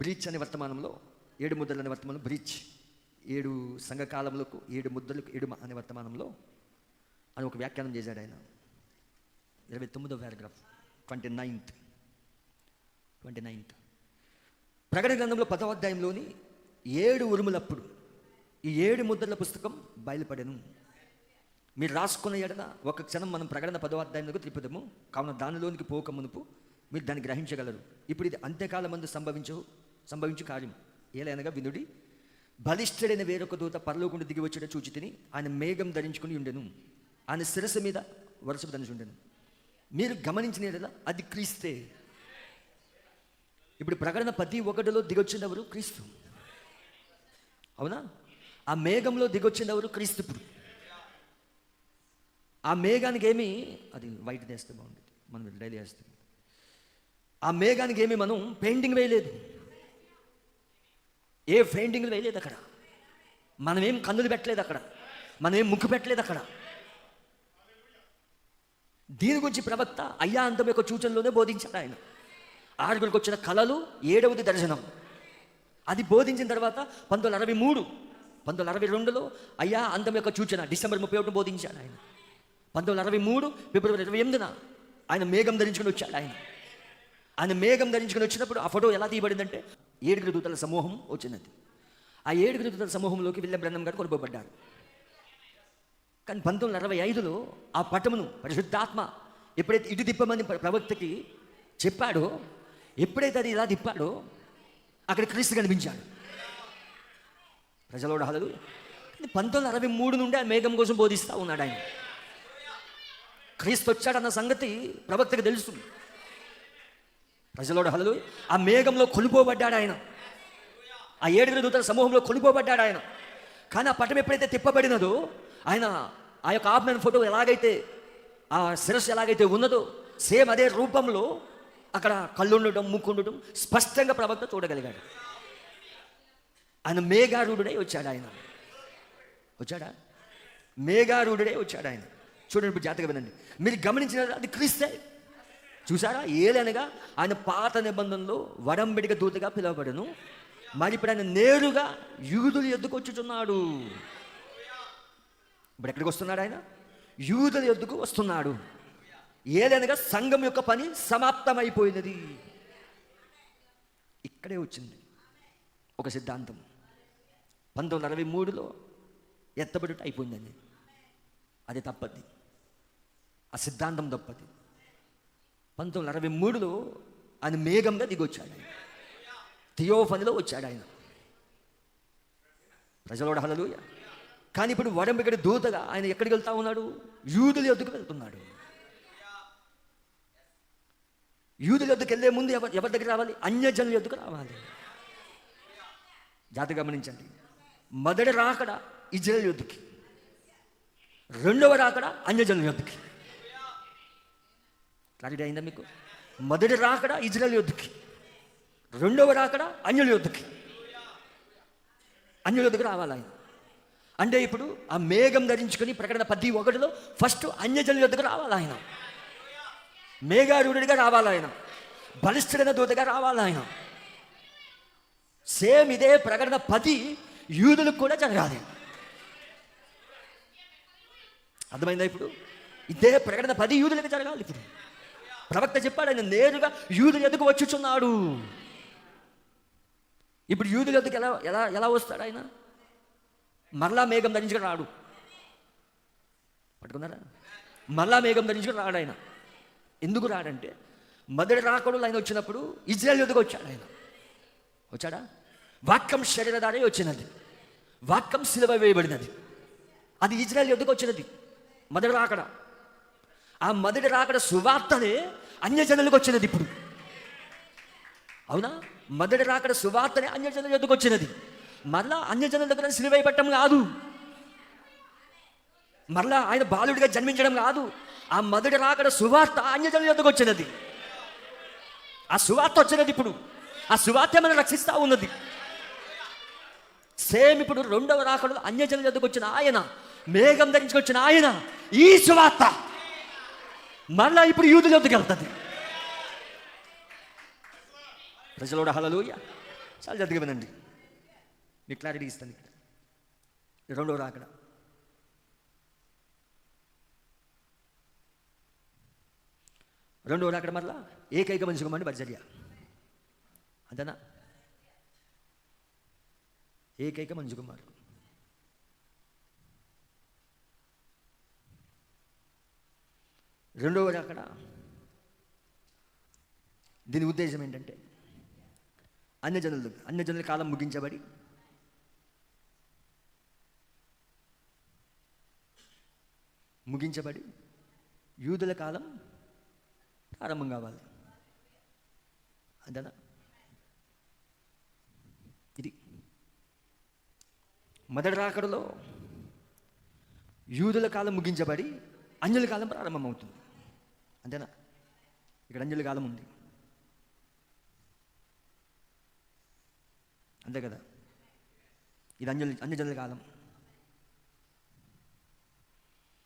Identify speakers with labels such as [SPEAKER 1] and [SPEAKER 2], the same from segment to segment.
[SPEAKER 1] Breach అనే వర్తమానంలో ఏడు ముద్దలు అనే వర్తమానం బ్రీచ్. ఏడు సంఘకాలములకు ఏడు ముద్దలకు ఏడు అనే వర్తమానంలో అని ఒక వ్యాఖ్యానం చేశాడు ఆయన. ఇరవై తొమ్మిదో paragraph twenty ninth. Twenty ninth. ప్రకటన గ్రంథంలో పదవ అధ్యాయంలోని ఏడు ఉరుములప్పుడు ఈ ఏడు ముద్రల పుస్తకం బయలుపడెను. మీరు రాసుకున్న ఎడల ఒక క్షణం మనం ప్రకటన పదవ అధ్యాయంలో కావున దానిలోనికి పోక మునుపు మీరు దాన్ని గ్రహించగలరు. ఇప్పుడు ఇది అంత్యకాలం మందు సంభవించు సంభవించు కార్యం ఏలైనగా వినుడి బలిష్ఠుడైన వేరొక దూత పరలోకుండా దిగి వచ్చేట చూచి తిని ఆయన మేఘం ధరించుకుని ఉండెను. ఆయన శిరస్సు మీద వరుస ధరించి ఉండెను. మీరు గమనించిన అది క్రీస్తే. ఇప్పుడు ప్రకటన ప్రతి ఒకటిలో దిగొచ్చింది ఎవరు క్రీస్తు. అవునా? ఆ మేఘంలో దిగొచ్చింది ఎవరు క్రీస్తు ఇప్పుడు. ఆ మేఘానికి ఏమి? అది వైట్ వేస్తే బాగుంటుంది మనం డైలీ వేస్తాం. ఆ మేఘానికి ఏమి మనం పెయింటింగ్ వేయలేదు. ఏ పెయింటింగ్ వేయలేదు అక్కడ. మనమేం కన్నులు పెట్టలేదు అక్కడ. మనం ఏం ముక్కు పెట్టలేదు అక్కడ. దీని గురించి ప్రవక్త అయ్యా అంతం యొక్క సూచనలోనే బోధించాడు ఆయన. ఆరుగురికి వచ్చిన కళలు ఏడవది దర్శనం. అది బోధించిన తర్వాత పంతొమ్మిది వందల అరవై మూడు పంతొమ్మిది వందల అరవై రెండులో అయ్యా అందం యొక్క సూచన డిసెంబర్ ముప్పై ఒకటి బోధించాడు ఆయన. పంతొమ్మిది వందల అరవై మూడు ఫిబ్రవరి ఇరవై ఎనిమిదిన ఆయన మేఘం ధరించుకుని వచ్చాడు ఆయన. ఆయన మేఘం ధరించుకుని వచ్చినప్పుడు ఆ ఫోటో ఎలా తీయబడిందంటే ఏడుగురు దూతల సమూహం వచ్చినది. ఆ ఏడుగురు దూతల సమూహంలోకి విల్లం బ్రహ్మం గారు కొనుకోబడ్డారు కానీ పంతొమ్మిది వందల అరవై ఐదులో ఆ పటమును పరిశుద్ధాత్మ ఎప్పుడైతే ఇటు తిప్పమని ప్రవక్తకి చెప్పాడో ఎప్పుడైతే అది ఇలా తిప్పాడో అక్కడ క్రీస్తు కనిపించాడు. ప్రజలోడు హలలు పంతొమ్మిది వందల అరవై మూడు నుండి ఆ మేఘం కోసం బోధిస్తూ ఉన్నాడు ఆయన. క్రీస్తు వచ్చాడన్న సంగతి ప్రవక్తకి తెలుస్తుంది. ప్రజలోడు హలలు ఆ మేఘంలో కొలిపోబడ్డాడు ఆయన. ఆ ఏడుగురు దూతల సమూహంలో కొలిపోబడ్డాడు ఆయన. కానీ ఆ పటం ఎప్పుడైతే తిప్పబడినదో ఆయన ఆ యొక్క ఆత్మైన ఫోటో ఎలాగైతే ఆ శిరస్సు ఎలాగైతే ఉన్నదో సేమ్ అదే రూపంలో అక్కడ కళ్ళు ఉండటం స్పష్టంగా ప్రవక్త చూడగలిగాడు. ఆయన మేఘారూఢుడై వచ్చాడు ఆయన. వచ్చాడా? మేఘారూఢుడే వచ్చాడు ఆయన. చూడండి ఇప్పుడు జాతక వినండి. మీరు గమనించిన అది క్రీస్తే. చూసారా ఏలనగా ఆయన పాత నిబంధనలో వడంబడిక దూతగా పిలువబడను. మరి ఇప్పుడు ఆయన నేరుగా యూదులు ఎద్దుకొచ్చుచున్నాడు ఇప్పుడు ఎక్కడికి వస్తున్నాడు ఆయన? యూదుల ఎద్దుకు వస్తున్నాడు. ఏలనగా సంఘం యొక్క పని సమాప్తమైపోయినది. ఇక్కడే వచ్చింది ఒక సిద్ధాంతం. పంతొమ్మిది వందల అరవై మూడులో ఎత్తబడి అయిపోయిందండి. అది తప్పది. ఆ సిద్ధాంతం తప్పది. పంతొమ్మిది వందల అరవై మూడులో ఆయన మేఘంగా దిగొచ్చాడు ఆయన. థియోఫనిలో వచ్చాడు ఆయన. ప్రజలోడ హలలు కానీ ఇప్పుడు వడంబికడి దూతగా ఆయన ఎక్కడికి వెళ్తా ఉన్నాడు? యూదుల ఎద్దుకు వెళ్తున్నాడు. యూదుల ఎద్దుకు వెళ్ళే ముందు ఎవరు ఎవరి దగ్గర రావాలి? అన్యజనుల ఎద్దుకు రావాలి. జాతి గమనించండి. మొదటి రాకడ ఇజ్రాయల్ యుద్ధకి రెండవ రాకడ అన్యజనుల యుద్ధకి క్లారిటీ అయిందా మీకు? మొదటి రాకడ ఇజ్రాయల్ యుద్ధకి రెండవ రాకడ అన్యుల యుద్ధకి. అన్యుల యుద్ధకి రావాలి ఆయన. అంటే ఇప్పుడు ఆ మేఘం ధరించుకొని ప్రకటన పది ఒకటిలో ఫస్ట్ అన్యజనుల యుద్ధకు రావాలి ఆయన. మేఘారూఢుడిగా రావాలి ఆయన. బలిష్ఠుడైన దూతగా రావాలి ఆయన. సేమ్ ఇదే ప్రకటన పది యూదులకు కూడా జరగాలి. అర్థమైందా ఇప్పుడు? ఇదే ప్రకటన పది యూదులకు జరగాలి ఇప్పుడు. ప్రవక్త చెప్పాడు ఆయన నేరుగా యూదుల ఎదుగు వచ్చుచున్నాడు. ఇప్పుడు యూదుల ఎదుగు ఎలా ఎలా ఎలా వస్తాడు ఆయన? మరలా మేఘం ధరించుకుని రాడు. పట్టుకున్నారా? మరలా మేఘం ధరించుకుని రాడు ఆయన. ఎందుకు రాడంటే మొదటి రాకడు ఆయన వచ్చినప్పుడు ఇజ్రాయల్ ఎదుగు వచ్చాడు ఆయన. వచ్చాడా? వాక్యం శరీరధారే వచ్చినది. వాక్యం సిలువ వేయబడినది. అది ఇజ్రాయల్ ఎదుగు వచ్చినది. మొదటి రాకడ. ఆ మొదటి రాకడ సువార్తనే అన్యజనులకు వచ్చినది ఇప్పుడు. అవునా? మొదటి రాకడ సువార్తనే అన్యజనుల ఎందుకు వచ్చినది. మరలా అన్యజనుల దగ్గర సిలువై పెట్టడం కాదు. మరలా ఆయన బాలుడిగా జన్మించడం కాదు. ఆ మొదటి రాకడ సువార్త అన్యజనుల ఎందుకు వచ్చినది. ఆ సువార్త వచ్చినది ఇప్పుడు. ఆ సువార్త మనం రక్షిస్తూ ఉన్నది. సేమ్ ఇప్పుడు రెండవ రాకడలో అన్యజనుల ఎందుకు వచ్చిన ఆయన మేఘం ధరించుకొచ్చిన ఆయన ఈ సువార్త. మరలా ఇప్పుడు యూదుల వద్దకు వెళ్తుంది. ప్రజలోడ హలలోయ చాలా జాగ్రత్తగా వినండి. మీకు క్లారిటీ ఇస్తాను ఇక్కడ. రెండో రాకడ రెండో రాకడ మరలా. ఏకైక మనిషి మండి బర్జర్య అంతేనా? ఏకైక మంజు రెండవది. అక్కడ. దీని ఉద్దేశం ఏంటంటే అన్యజనులు అన్యజనుల కాలం ముగించబడి ముగించబడి యూదుల కాలం ప్రారంభం కావాలి. అంతేనా ఇది. మొదటి రాకడలో యూదుల కాలం ముగించబడి అంజుల కాలం ప్రారంభమవుతుంది. అంతేనా? ఇక్కడ అంజలి కాలం ఉంది. అంతే కదా? ఇది అంజలి అంజజల కాలం.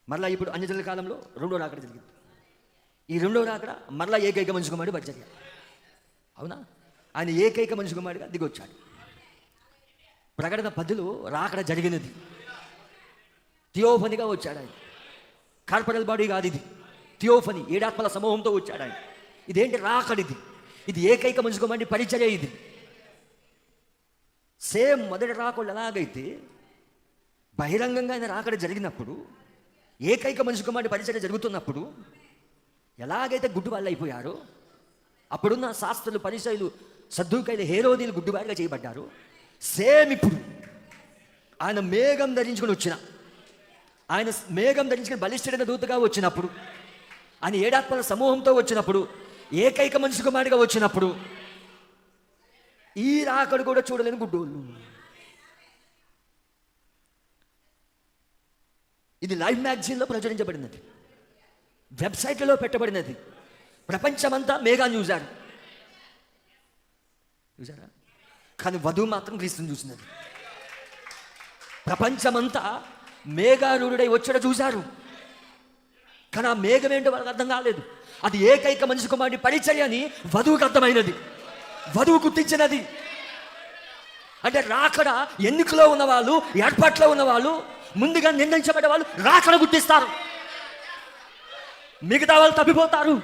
[SPEAKER 1] మరలా ఇప్పుడు అంజజల కాలంలో రెండో రాకడ జరిగింది. ఈ రెండో రాకడ మరలా ఏకైక మనిషి కుమారుడు బర్జర్య అవునా? ఆయన ఏకైక మనిషి కుమారుడిగా దిగొచ్చాడు. ప్రకటన పదిలో రాకడ జరిగినది. థియోఫనిగా వచ్చాడు ఆయన. కార్పొరల్ బాడీ కాదు ఇది. థియోఫని ఏడాత్మల సమూహంతో వచ్చాడు ఆయన. ఇదేంటి రాకడిది? ఇది ఏకైక మనిషి పరిచర్య ఇది. సేమ్ మొదటి రాకళ్ళు ఎలాగైతే బహిరంగంగా ఆయన రాకడ జరిగినప్పుడు ఏకైక మనిషి పరిచర్య జరుగుతున్నప్పుడు ఎలాగైతే గుడ్డువాళ్ళు అయిపోయారో అప్పుడున్న శాస్త్రులు పరిచయలు సద్దుకైన హేరోదీలు గుడ్డివారిగా చేయబడ్డారు. సేమ్ ఇప్పుడు ఆయన మేఘం ధరించుకొని వచ్చిన ఆయన మేఘం ధరించుకుని బలిష్ఠుడైన దూతగా వచ్చినప్పుడు అని ఏడాత్మల సమూహంతో వచ్చినప్పుడు ఏకైక మనిషి కుమారుడిగా వచ్చినప్పుడు ఈ రాకడు కూడా చూడలేని గుడ్డోళ్ళు. ఇది లైవ్ మ్యాగజైన్లో ప్రచురించబడినది. వెబ్సైట్లలో పెట్టబడినది. ప్రపంచమంతా మేఘా చూశారు? చూసారా కానీ వధువు మాత్రం క్రీస్తుని చూసినది. ప్రపంచమంతా మేఘారూఢుడై వచ్చాడ చూశారు. కానీ ఆ మేఘం ఏంటో వాళ్ళకి అర్థం కాలేదు. అది ఏకైక మనిషి కుమారుడి పరిచర్య అని వధువుకు అర్థమైనది. వధువు గుర్తించినది. అంటే రాకడ ఎన్నికలో ఉన్నవాళ్ళు ఏర్పాట్లో ఉన్నవాళ్ళు ముందుగా నిర్ణయించబడే వాళ్ళు రాకడ గుర్తిస్తారు. మిగతా వాళ్ళు తప్పిపోతారు.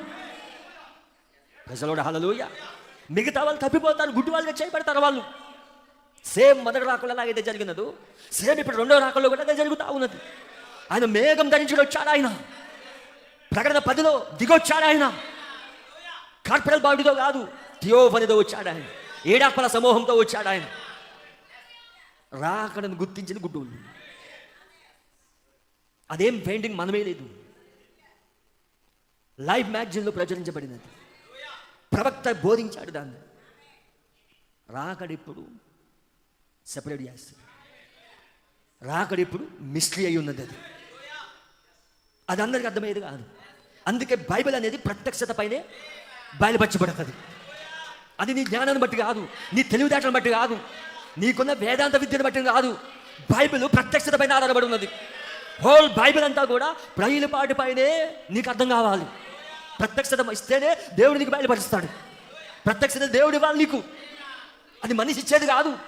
[SPEAKER 1] ప్రజలోడ హలలోయ మిగతా వాళ్ళు తప్పిపోతారు గుడ్డి వాళ్ళుగా చేయబడతారు వాళ్ళు. సేమ్ మొదటి రాకుండా ఎలాగైతే జరిగినదో. సేమ్ ఇప్పుడు రెండో రాకల్లో కూడా అదే జరుగుతూ ఉన్నది. ఆయన మేఘం ధరించి వచ్చాడు ఆయన. ప్రకటన పదిలో దిగొచ్చాడు ఆయన. కార్పొరల్ బాడీతో కాదు థియోఫనితో వచ్చాడు ఆయన. ఏడాపల సమూహంతో వచ్చాడు ఆయన. రాకడను గుర్తించిన గుడ్డు అదేం పెయింటింగ్ మనమే లేదు. లైవ్ మ్యాగజైన్లో ప్రచురించబడినది. ప్రవక్త బోధించాడు దాన్ని. రాకడిప్పుడు సెపరేట్ చేస్తుంది రాకడిప్పుడు మిస్ట్రీ అయి ఉన్నది అది. అది అందరికి అర్థమయ్యేది కాదు. అందుకే బైబిల్ అనేది ప్రత్యక్షత పైనే బయలుపరచబడుతుంది. అది నీ జ్ఞానాన్ని బట్టి కాదు నీ తెలివితేటలను బట్టి కాదు నీకున్న వేదాంత విద్యను బట్టి కాదు. బైబిల్ ప్రత్యక్షత పైన ఆధారపడి ఉన్నది. హోల్ బైబిల్ అంతా కూడా ప్రజలపాటి పైనే నీకు అర్థం కావాలి. ప్రత్యక్షత ఇస్తేనే దేవుడు నీకు బయలుపరుస్తాడు. ప్రత్యక్షత దేవుడి ఇవ్వాలి నీకు. అది మనిషి ఇచ్చేది కాదు.